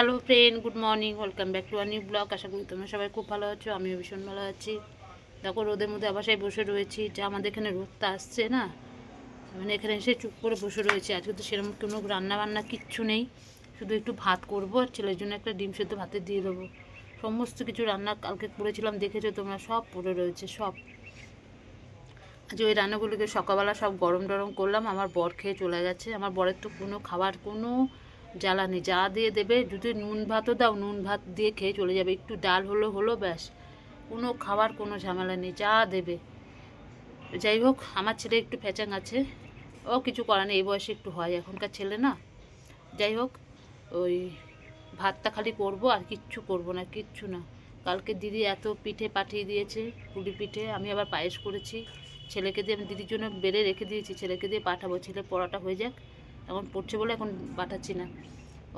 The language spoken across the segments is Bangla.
Hello friend good morning welcome back to a new blog আশা করি তোমরা সবাই খুব ভালো আছো, আমিও ভীষণ ভালো আছি। দেখো, রোদের মধ্যে আবার সেই বসে রয়েছি। যে আমাদের এখানে রোদটা আসছে না মানে এখানে এসে চুপ করে বসে রয়েছে। আজকে তো সেরকম কোনো রান্নাবান্না কিচ্ছু নেই। শুধু একটু ভাত করব আর ছেলের জন্য একটা ডিম সেদ্ধ ভাতে দিয়ে দেবো। সমস্ত কিছু রান্না কালকে করেছিলাম, দেখেছ তোমরা? সব পড়ে রয়েছে, সব। আজ ওই রান্নাগুলোকে সকালবেলা সব গরম টরম করলাম, আমার বর খেয়ে চলে গেছে। আমার বরের তো কোনো খাবার, কোনো জ্বালা নেই যা দিয়ে দেবে, যদি নুন ভাতও দাও, নুন ভাত দিয়ে খেয়ে চলে যাবে। একটু ডাল হলো হলো, ব্যাস। কোনো খাবার, কোনো ঝামেলা নেই, যা দেবে। যাই হোক, আমার ছেলে একটু ফ্যাচাং আছে। ও কিছু করার নেই, এই বয়সে একটু হয়, এখনকার ছেলে না। যাই হোক, ওই ভাতটা খালি করব, আর কিচ্ছু করব না, কিচ্ছু না। কালকে দিদি এত পিঠে পাঠিয়ে দিয়েছে, পুলি পিঠে, আমি আবার পায়েস করেছি। ছেলেকে দিয়ে আমি দিদির জন্য বেড়ে রেখে দিয়েছি, ছেলেকে দিয়ে পাঠাবো ছেলে পড়াটা হয়ে যাক। এখন পড়ছে বলে এখন পাঠাচ্ছি না।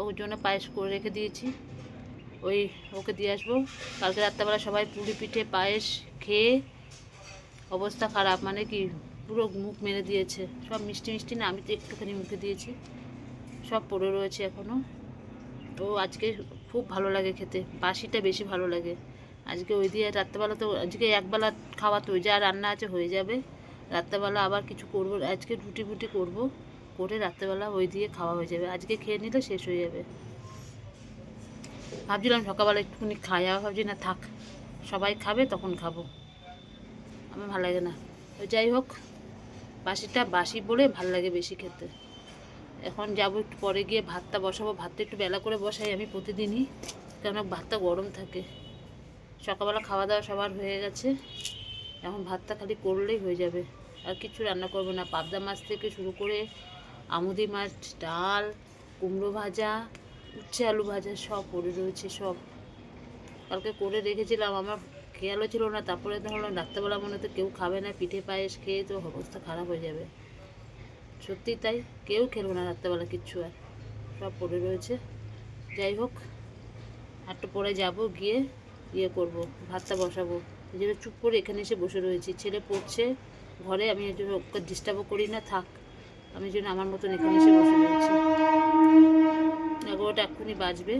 ওর জন্য পায়েস করে রেখে দিয়েছি। ওই ওকে দিয়ে আসব। কালকে রাত্রেবেলা সবাই পুলি পিঠে পায়েস খেয়ে অবস্থা খারাপ। মানে কি, পুরো মুখ মেরে দিয়েছে। সব মিষ্টি মিষ্টি না, আমি তো একটুখানি মুখে দিয়েছি। সব পড়ে রয়েছে এখনও তো আজকে খুব ভালো লাগে খেতে। বাসিটা বেশি ভালো লাগে। আজকে ওই দিয়ে রাত্রেবেলা তো, আজকে একবেলা খাওয়া তো, যা রান্না আছে হয়ে যাবে। রাত্রেবেলা আবার কিছু করব। আজকে রুটি ফুটি করব। করে রাত্রেবেলা ওই দিয়ে খাওয়া হয়ে যাবে। আজকে খেয়ে নিলে শেষ হয়ে যাবে। ভাবছিলাম সকালবেলা একটুখানি খাই, আবার ভাবছি, না, থাক, সবাই খাবে, তখন খাব। আমার ভালো লাগে না। যাই হোক, বাসিটা বাসি বলে ভালো লাগে বেশি খেতে। এখন যাব একটু পরে গিয়ে ভাতটা বসাবো। ভাতটা একটু বেলা করে বসাই আমি প্রতিদিনই, কেননা ভাতটা গরম থাকে। সকালবেলা খাওয়া দাওয়া সবার হয়ে গেছে। এখন ভাতটা খালি করলেই হয়ে যাবে। আর কিছু রান্না করব না। পাবদা মাছ থেকে শুরু করে আমুদি মাছ, ডাল, কুমড়ো ভাজা, উচ্ছে আলু ভাজা সব পড়ে রয়েছে, সব। কালকে করে রেখেছিলাম, আমার খেয়ালও ছিল না, তারপরে ধরলাম রাত্রেবেলা মনে হতো কেউ খাবে না, পিঠে পায়েস খেয়ে তো অবস্থা খারাপ হয়ে যাবে। সত্যি তাই, কেউ খেলবে না রাত্রেবেলা কিচ্ছু আর, সব পড়ে রয়েছে। যাই হোক একটু পরে যাব, গিয়ে ইয়ে করব, ভাতটা বসাবো। এই জন্য চুপ করে এখানে এসে বসে রয়েছি। ছেলে পড়ছে, ঘরে আমি ওকে ডিস্টার্বও করি না, থাক। আমি জন্য আমার মতন এখানে এসে বসে রয়েছি। এগারোটা এক্ষুনি বাজবে।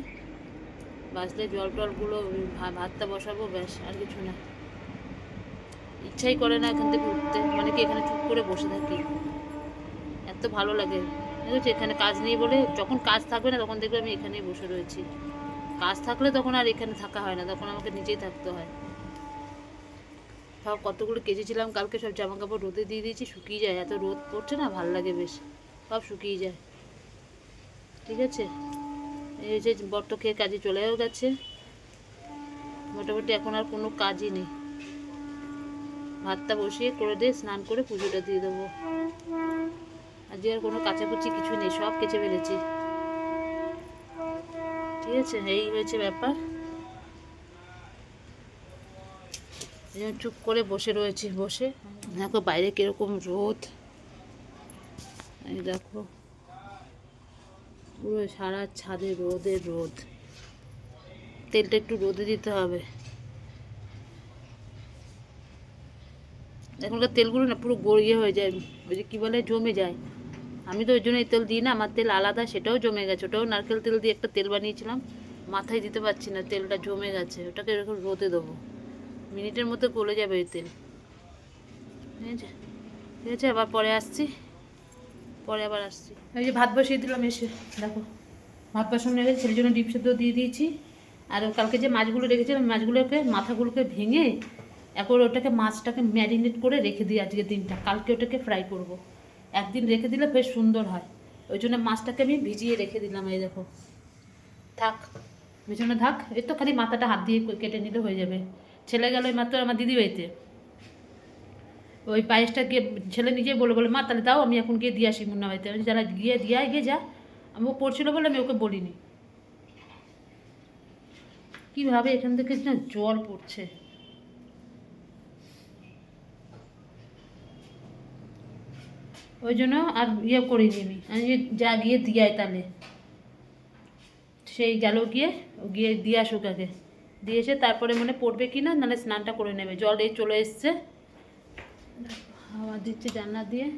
বাজলে জল টলগুলো ভাতটা বসাবো, ব্যাস, আর কিছু না। ইচ্ছাই করে না এখান থেকে উঠতে। অনেকে এখানে চুপ করে বসে থাকি? এত ভালো লাগে। এখানে কাজ নেই বলে যখন কাজ থাকবে না, তখন দেখবে আমি এখানেই বসে রয়েছি। কাজ থাকলে তখন আর এখানে থাকা হয় না, তখন আমাকে নিজেই থাকতে হয়। সব কতগুলো কেচেছিলাম, কালকে সব জামা কাপড় রোদে দিয়ে দিয়েছি, শুকিয়ে যায়, এত রোদ পড়ছে না, ভালো লাগে বেশ, সব শুকিয়ে যায়। ঠিক আছে? এই যে বর্ত খেয়ে কাজে চলেও গেছে। মোটামুটি এখন আর কোনো কাজই নেই। ভাতটা বসিয়ে করে দিয়ে স্নান করে পুজোটা দিয়ে দেবো। আজকে আর কোনো কাচাকুচি কিছু নেই, সব কেচে ফেলেছি। ঠিক আছে, এই হয়েছে ব্যাপার এই জন্য চুপ করে বসে রয়েছি, বসে। দেখো বাইরে কীরকম রোদ। দেখো। পুরো সারা ছাদে রোদে রোদ। তেলটা একটু রোদে দিতে হবে। এখনকার তেলগুলো না পুরো গড়িয়ে হয়ে যায়। ওই যে কী বলে, জমে যায়। আমি তো ওই জন্য এই তেল দিই না, আমার তেল আলাদা, সেটাও জমে গেছে। ওটাও নারকেল তেল দিয়ে একটা তেল বানিয়েছিলাম। মাথায় দিতে পারছি না, তেলটা জমে গেছে। ওটাকে এরকম রোদে দেবো। মিনিটের মধ্যে গলে যাবে ওই তেল। ঠিক আছে? ঠিক আছে, আবার পরে আসছি। পরে আবার আসছি। ওই যে ভাত বসিয়ে দিলাম, এসে দেখো। ভাত বসানো গেছে ছেলের জন্য ডিপ সেদ্ধ দিয়ে দিয়েছি। আর কালকে যে মাছগুলো রেখেছিলাম মাছগুলোকে, মাথাগুলোকে ভেঙে এখন ওটাকে মাছটাকে ম্যারিনেট করে রেখে দিই আজকে দিনটা। কালকে ওটাকে ফ্রাই করব। একদিন রেখে দিলে বেশ সুন্দর হয়। ওই জন্য মাছটাকে আমি ভিজিয়ে রেখে দিলাম, এই দেখো। থাক পেছনে থাক। এই তো খালি মাথাটা হাত দিয়ে কেটে নিলে হয়ে যাবে। ছেলে গেল মাত্র আমার দিদি বাড়িতে। ওই পায়েসটা গিয়ে ছেলে নিজেই বলে বলে মা, তাহলে দাও, আমি এখন গিয়ে দিয়ে আসি মুন্না বাড়িতে। আমি যারা গিয়ে দিয়ে গিয়ে যা। আমি ও পড়ছিল বলে আমি ওকে বলিনি। কীভাবে এখান থেকে না জল পড়ছে। ওই জন্য আর ইয়ে করিনি আমি। আমি যা গিয়ে দিয়ে তাহলে। সেই গেল গিয়ে গিয়ে দিয়ে আসুক আগে। দিয়েছে তারপরে মনে পড়বে কি না, নাহলে স্নানটা করে নেবে। জল এই চলে এসছে। হাওয়া দিচ্ছে জানলা দিয়ে।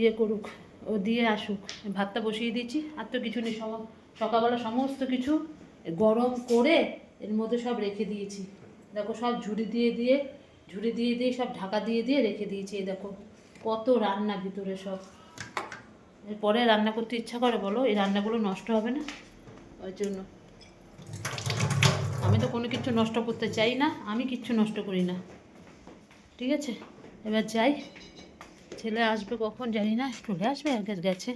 ইয়ে করুক, ও দিয়ে আসুক। ভাতটা বসিয়ে দিয়েছি। আর তো কিছু নেই সকালবেলা সমস্ত কিছু গরম করে এর মধ্যে সব রেখে দিয়েছি। দেখো, সব ঝুড়ি দিয়ে দিয়ে ঝুড়ি দিয়ে দিয়ে সব ঢাকা দিয়ে দিয়ে রেখে দিয়েছি, এই দেখো। কত রান্না ভিতরে সব। এরপরে রান্না করতে ইচ্ছা করে বলো এই রান্নাগুলো নষ্ট হবে না? ওই জন্য। আমি তো কোনো কিছু নষ্ট করতে চাই না আমি কিচ্ছু নষ্ট করি না। ঠিক আছে? এবার যাই। ছেলে আসবে কখন জানি না চলে আসবে আগে গেছে।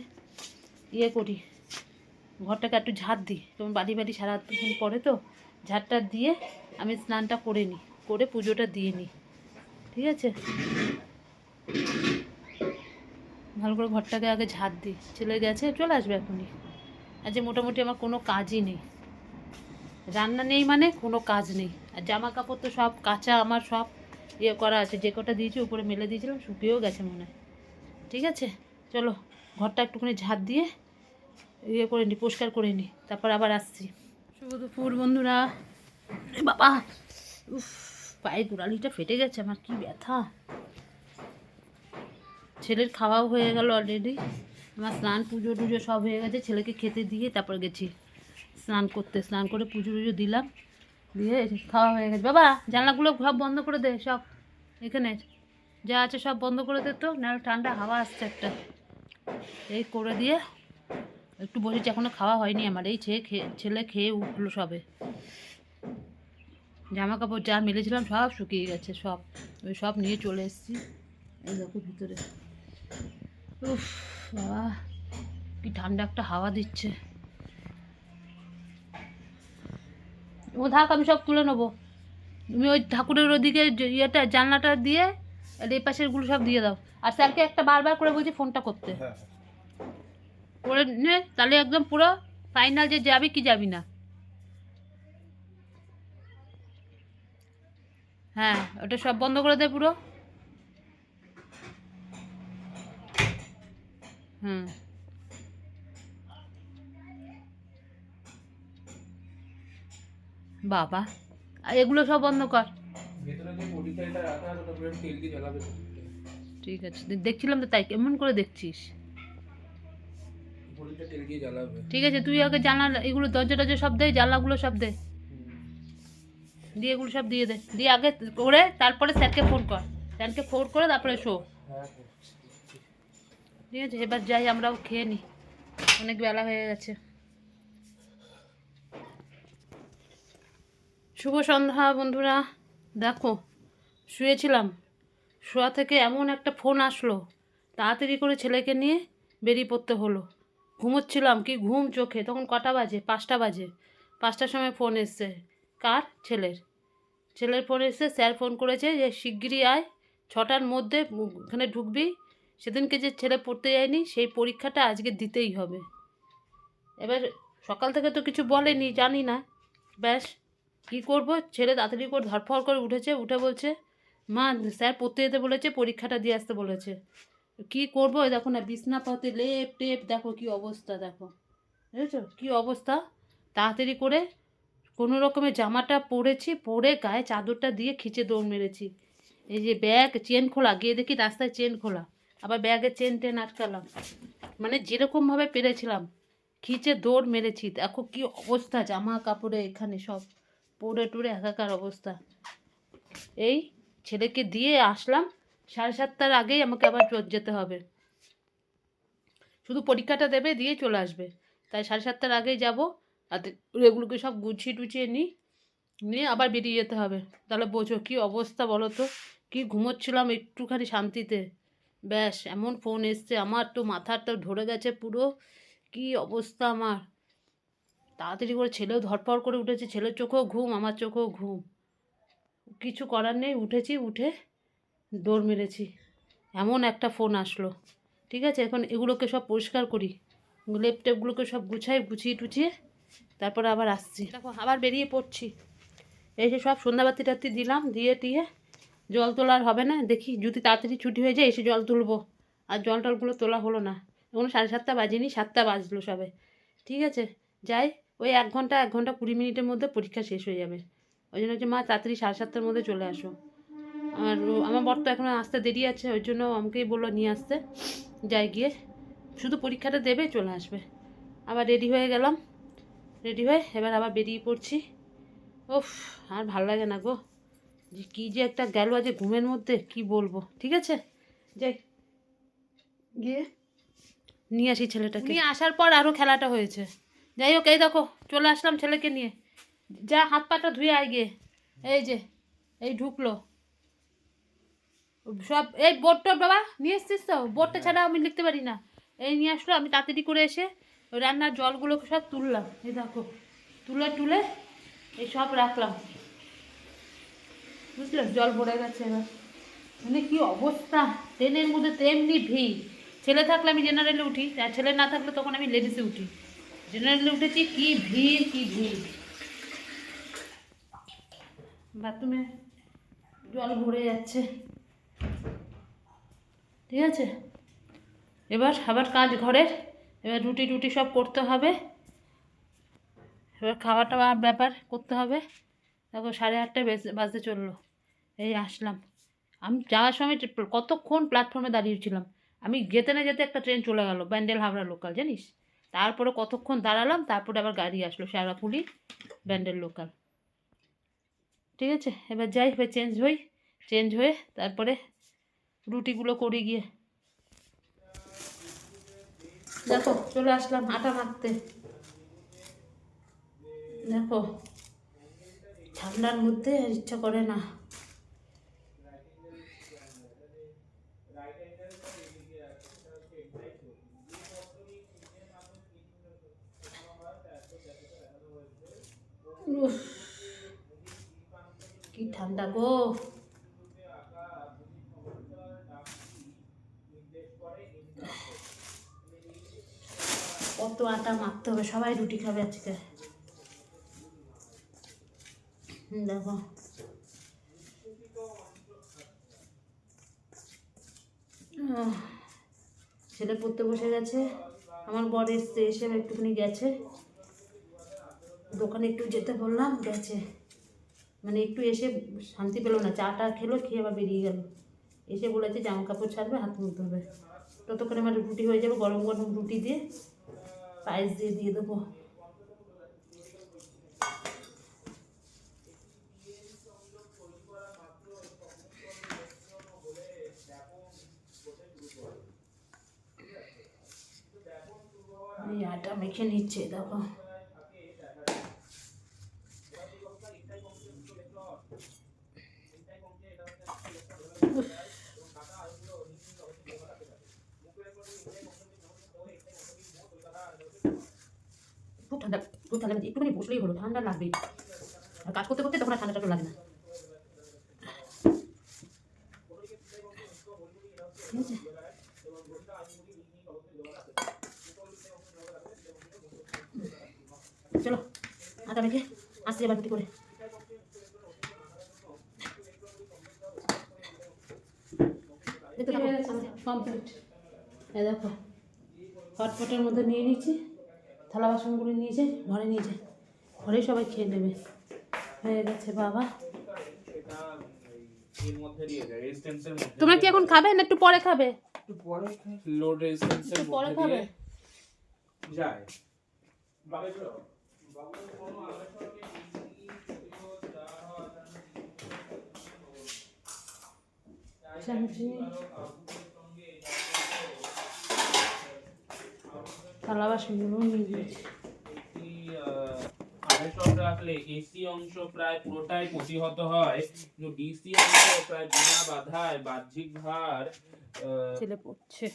ইয়ে করি। ঘরটাকে একটু ঝাড় দিই। তোমার বাড়ি বাড়ি সারাদিন পরে তো ঝাড়টা দিয়ে আমি স্নানটা করে নিই করে পুজোটা দিয়ে নিই। ঠিক আছে? ভালো করে ঘরটাকে আগে ঝাড় দিই। ছেলে গেছে, চলে আসবে এখনই। আজকে মোটামুটি আমার কোনো কাজই নেই। রান্না নেই মানে কোনো কাজ নেই। আর জামা কাপড় তো সব, কাঁচা আমার সব ইয়ে করা আছে। যে কটা দিয়েছি উপরে মেলে দিয়েছিলাম, শুকিয়েও গেছে মনে হয়। ঠিক আছে? চলো, ঘরটা একটুখানি ঝাড় দিয়ে ইয়ে করে নিই পরিষ্কার করে নিই তারপর আবার আসছি। শুভ দুপুর বন্ধুরা। বাবা, উফ, পায়ের গোড়ালিটা ফেটে গেছে, আমার কি ব্যথা। ছেলের খাওয়াও হয়ে গেল অলরেডি আমার স্নান, পুজো টুজো সব হয়ে গেছে, ছেলেকে খেতে দিয়ে তারপর গেছি। স্নান করতে, স্নান করে পুজো টুজো দিলাম। দিয়ে খাওয়া হয়ে গেছে। বাবা, জানলাগুলো সব বন্ধ করে দে, সব। এখানে যা আছে সব বন্ধ করে দে তো, নাহলে ঠান্ডা হাওয়া আসছে একটা। এই করে দিয়ে একটু বসেছি এখনও খাওয়া হয়নি আমার। এই ছেলে খেয়ে ছেলে খেয়ে উঠল সবে। জামা কাপড় যা মেলেছিলাম সব শুকিয়ে গেছে, সব। ওই সব নিয়ে চলে এসেছি। এই দেখো ভিতরে। উফ বাবা কি ঠান্ডা একটা হাওয়া দিচ্ছে। ও থাক আমি সব তুলে নেব। তুমি ওই ঠাকুরের ওদিকে যে ইয়েটা জানলাটা দিয়ে আর এই পাশেরগুলো সব দিয়ে দাও। আর স্যারকে একটা বারবার করে বলছি ফোনটা করতে। করে নে তাহলে একদম পুরো ফাইনাল যে যাবি কি যাবি না। হ্যাঁ ওটা সব বন্ধ করে দে পুরো। হুম। বাবা এগুলো সব বন্ধ কর। ঠিক আছে দেখছিলাম তো তাই কেমন করে দেখছিস? ঠিক আছে তুই আগে জানলা এগুলো দরজা টরজা সব দে জানলাগুলো সব দে। দিয়ে এগুলো সব দিয়ে দে। দিয়ে আগে করে তারপরে স্যারকে ফোন কর। স্যারকে ফোন করে তারপরে শো। হ্যাঁ। ঠিক আছে, এবার যাই, আমরাও খেয়ে নিই অনেক বেলা হয়ে গেছে। শুভ সন্ধ্যা, বন্ধুরা। দেখো, শুয়েছিলাম। শোয়া থেকে এমন একটা ফোন আসলো। তাড়াতাড়ি করে ছেলেকে নিয়ে বেরিয়ে পড়তে হলো। ঘুমোচ্ছিলাম, কি ঘুম চোখে? তখন কটা বাজে? পাঁচটা বাজে। পাঁচটার সময় ফোন এসছে। কার? ছেলের। ছেলের ফোন এসছে, স্যার ফোন করেছে যে, শিগগিরই আয়। ছটার মধ্যে ওখানে ঢুকবি। সেদিনকে যে ছেলে পড়তে যায়নি, সেই পরীক্ষাটা আজকে দিতেই হবে। এবার সকাল থেকে তো কিছু বলেনি, জানি না। ব্যাস, কী করব? ছেলে তাড়াতাড়ি করে ধরফর করে উঠেছে, উঠে বলছে, মা, স্যার পড়তে যেতে বলেছে, পরীক্ষাটা দিয়ে আসতে বলেছে। কী করব? দেখো না, বিছনাপতি লেপ টেপ, দেখো কি অবস্থা, দেখো। বুঝেছ? কী অবস্থা? তাড়াতাড়ি করে কোনো রকমের জামাটা পরেছি, পরে গায়ে চাদরটা দিয়ে খিচে দৌড় মেরেছি। এই যে ব্যাগ, চেন খোলা, গিয়ে দেখি রাস্তায় চেন খোলা। আবার ব্যাগে চেন টেন আটকালাম। মানে যেরকমভাবে পেরেছিলাম, খিচে দৌড় মেরেছি। দেখো কি অবস্থা, জামা কাপড়ে এখানে সব পরে টুরে একাকার অবস্থা। এই ছেলেকে দিয়ে আসলাম, সাড়ে সাতটার আগেই আমাকে আবার যেতে হবে। শুধু পরীক্ষাটা দেবে, দিয়ে চলে আসবে। তাই সাড়ে সাতটার আগেই যাব আর এগুলোকে সব গুছিয়ে টুছিয়ে নিই, নিয়ে আবার বেরিয়ে যেতে হবে। তাহলে বোঝো কী অবস্থা বলো তো? কী ঘুমোচ্ছিলাম একটুখানি শান্তিতে। ব্যাস, এমন ফোন এসছে, আমার তো মাথাটা ধরে গেছে পুরো। কি অবস্থা আমার? তাড়াতাড়ি করে ছেলেও ধরপড় করে উঠেছে, ছেলের চোখেও ঘুম, আমার চোখেও ঘুম। কিছু করার নেই, উঠেছি, উঠে দৌড় মেরেছি। এমন একটা ফোন আসলো, ঠিক আছে? এখন এগুলোকে সব পরিষ্কার করি। লেপ টেপগুলোকে সব গুছাই, গুছিয়ে টুছিয়ে, তারপরে আবার আসছি। দেখো, আবার বেরিয়ে পড়ছি। যে সব সন্ধ্যাবাতি টাতি দিলাম দিয়ে টিয়ে জল তোলা আর হবে না। দেখি যদি তাড়াতাড়ি ছুটি হয়ে যায় এসে জল তুলবো। আর জল টলগুলো তোলা হলো না। এখন সাড়ে সাতটা বাজেনি, সাতটা বাজলো সবে। ঠিক আছে, যাই। ওই এক ঘণ্টা এক ঘণ্টা কুড়ি মিনিটের মধ্যে পরীক্ষা শেষ হয়ে যাবে। ওই জন্য হচ্ছে মা তাড়াতাড়ি সাড়ে সাতটার মধ্যে চলে আসো। আর আমার বর তো এখনও আসতে দেরি আছে, ওই জন্য আমাকেই বলল নিয়ে আসতে। যাই গিয়ে। শুধু পরীক্ষাটা দেবে, চলে আসবে। আবার রেডি হয়ে গেলাম। রেডি হয়ে এবার আবার বেরিয়ে পড়ছি। ওফ আর ভালো লাগে না গো। যে কী যে একটা গেল আজ ঘুমের মধ্যে কি বলব? ঠিক আছে? যাই। গিয়ে নিয়ে আসি ছেলেটাকে। নিয়ে আসার পর আরও খেলাটা হয়েছে। যাই হোক এই দেখো চলে আসলাম ছেলেকে নিয়ে। যা হাত পাটা ধুয়ে আয় গিয়ে। এই যে এই ঢুকলো। সব এই বোর্ডটা বাবা নিয়ে এসছিস তো? বোর্ডটা ছাড়া আমি লিখতে পারি না। এই নিয়ে আসলো আমি তাড়াতাড়ি করে এসে ওই রান্নার জলগুলোকে সব তুললাম। এই দেখো তুলে তুলে এই সব রাখলাম। বুঝলে? জল ভরে গেছে এবার। মানে কি অবস্থা? ট্রেনের মধ্যে তেমনি ভিড়। ছেলে থাকলে আমি জেনারেলে উঠি, আর ছেলে না থাকলে তখন আমি লেডিসে উঠি। জেনারেলে উঠেছি, কি ভিড় কি ভিড়। বাথরুমে জল ভরে যাচ্ছে। ঠিক আছে? এবার আবার কাজ ঘরের। এবার রুটি টুটি সব করতে হবে। এবার খাওয়া টাওয়া ব্যাপার করতে হবে। দেখো সাড়ে আটটায় বেজে, বাজতে চলল। এই আসলাম। আমি যাওয়ার সময় কতক্ষণ প্ল্যাটফর্মে দাঁড়িয়েছিলাম আমি যেতে না যেতে একটা ট্রেন চলে গেল, ব্যান্ডেল হাওড়া লোকাল জানিস? তারপরে কতক্ষণ দাঁড়ালাম, তারপরে আবার গাড়ি আসলো শেরাপুলি ব্যান্ডেল লোকাল ঠিক আছে? এবার যাই, এবার চেঞ্জ হই। চেঞ্জ হয়ে তারপরে রুটিগুলো করি গিয়ে। দেখো, চলে আসলাম আটা মারতে দেখো, ঠান্ডার মধ্যে ইচ্ছা করে না উফ, কি ঠান্ডা গো কত আটা মাখতে হবে, সবাই রুটি খাবে আজকে। দেখো। ছেলে পড়তে বসে গেছে। আমার বর এসছে, এসে একটুখানি গেছে। দোকানে একটু যেতে বললাম, গেছে। মানে একটু এসে শান্তি পেল না, চাটা খেলো, খেয়ে আবার বেরিয়ে গেল। এসে বলেছে জামা কাপড় ছাড়বে, হাত মুখ ধোবে। ততক্ষণে আমার রুটি হয়ে যাবে, গরম গরম রুটি দিয়ে পায়েস দিয়ে দিয়ে দেবো। এই আটা মেখে নিচ্ছে, দেখো। খুব ঠান্ডা খুব ঠান্ডা একটুখানি বসলেই হলো, ঠান্ডা লাগবেই। আর কাজ করতে করতে তখন আর ঠান্ডাটা লাগে না। চলো আটা মেখে আসছি এবার করে দেখতে থাকো কমপ্লিট এই দেখো হটপটের মধ্যে নিয়ে নিচ্ছি থালা বাসনগুলো নিয়ে নিয়েছে ঘরে নিয়ে নিয়েছে ঘরেই সবাই খেয়ে নেবে। হয়ে গেছে বাবা। এটা এর মধ্যে দিয়ে দেয় রেজিস্ট্যান্সের মধ্যে তোমরা কি এখন খাবে না একটু পরে খাবে? একটু পরে লোড রেজিস্ট্যান্সের পরে খাবে? যায়। চামচি থালা বাসনগুলো নিয়ে নিয়েছি রাখলে এসি অংশ প্রায় পুরোটাই প্রতিহত হয় কিন্তু ডিসি অংশ প্রায় বিনা বাধায় বাহ্যিক ভার ছেলে পড়ছে।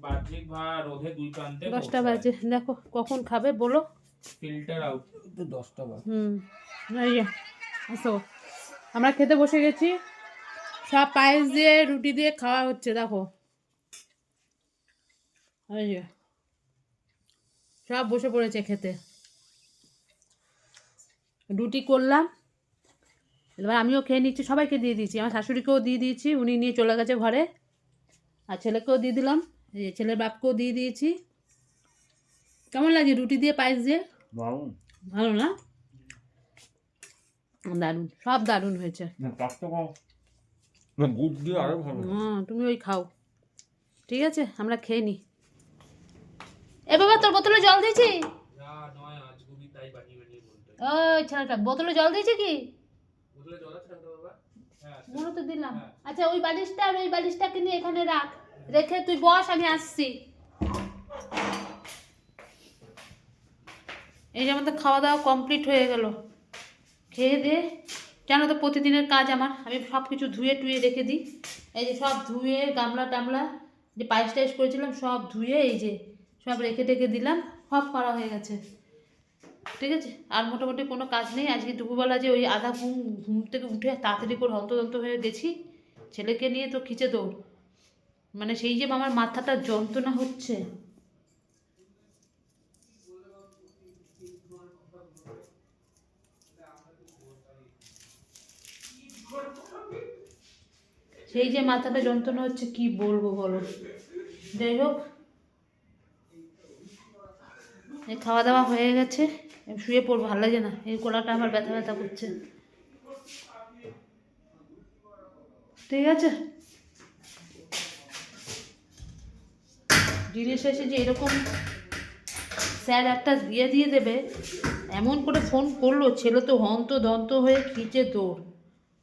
বাহ্যিক ভার রোধে দুই প্রান্তে দশটা বাজে। দেখো কখন খাবে বলো। ফিল্টার আউট দশটা বাজে হুম আমরা খেতে বসে গেছি। সব পায়েস দিয়ে রুটি দিয়ে খাওয়া হচ্ছে দেখো। সব বসে পড়েছে খেতে। রুটি করলাম। এবার আমিও খেয়ে নিচ্ছি সবাইকে দিয়ে দিয়েছি। আমার শাশুড়িকেও দিয়ে দিয়েছি উনি নিয়ে চলে গেছে ঘরে। আর ছেলেকেও দিয়ে দিলাম এই ছেলের বাপকেও দিয়ে দিয়েছি। কেমন লাগে রুটি দিয়ে পায়েস দিয়ে? ভালো। না? দারুণ সব দারুণ হয়েছে। না না গুড় দিয়ে আরও ভালো হ্যাঁ তুমি ওই খাও। ঠিক আছে আমরা খেয়ে নিই এ বাবা তোর বোতলে জল দিয়েছি? যা নয় আজগুবি তাই বানিয়ে বানিয়ে বলতে। ওই ছেলেটা বোতলে জল দিয়েছি কি? বুঝলে জল আছে না বাবা? হ্যাঁ। মনে তো দিলাম। হ্যাঁ। আচ্ছা ওই বালিশটা আর ওই বালিশটাকে নিয়ে এখানে রাখ। রেখে তুই বস আমি আসছি। এই যে আমাদের খাওয়া দাওয়া কমপ্লিট হয়ে গেল। খেয়ে দে। জানো তো প্রতিদিনের কাজ আমার, আমি সব কিছু ধুয়ে টুয়ে রেখে দিই। এই যে সব ধুয়ে, গামলা টামলা যে পায়েস টাইস করেছিলাম, সব ধুয়ে এই যে সব রেখে টেখে দিলাম, সব করা হয়ে গেছে। ঠিক আছে? আর মোটামুটি কোনো কাজ নেই। আজকে দুপুরবেলা যে ওই আধা ঘুম ঘুম থেকে উঠে তাড়াতাড়ি করে হন্তদন্ত হয়ে গেছি। ছেলেকে নিয়ে তো খিচে দৌড়। মানে সেই যে আমার মাথাটা যন্ত্রণা হচ্ছে। সেই যে মাথাটা যন্ত্রণা হচ্ছে, কি বলব বলো? যাই হোক। এই খাওয়া দাওয়া হয়ে গেছে। শুয়ে পড়ব, ভালো লাগে না। এই গলাটা আমার ব্যথা ব্যথা করছে। ঠিক আছে? দিনের শেষে যে এরকম স্যার একটা দিয়ে দিয়ে দেবে, এমন করে ফোন করল, ছেলে তো হন্ত দন্ত হয়ে খিচে দৌড়।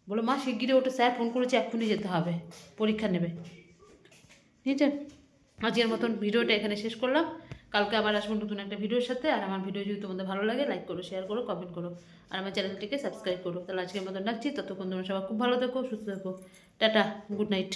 বলো, মা, শিগগিরই ওটা স্যার, ফোন করেছে, এক্ষুনি যেতে হবে। পরীক্ষা নেবে। আছে আজকের মতন ভিডিওটা এখানে শেষ করলাম। কালকে আবার আসব নতুন একটা ভিডিওর সাথে। আর আমার ভিডিও যদি তোমাদের ভালো লাগে লাইক করো শেয়ার করো কমেন্ট করো। আর আমার চ্যানেলটিকে সাবস্ক্রাইব করো। তাহলে আজকের মতন রাখছি। ততক্ষণ তোমরা সবাই খুব ভালো থেকো, সুস্থ থেকো। Tata good night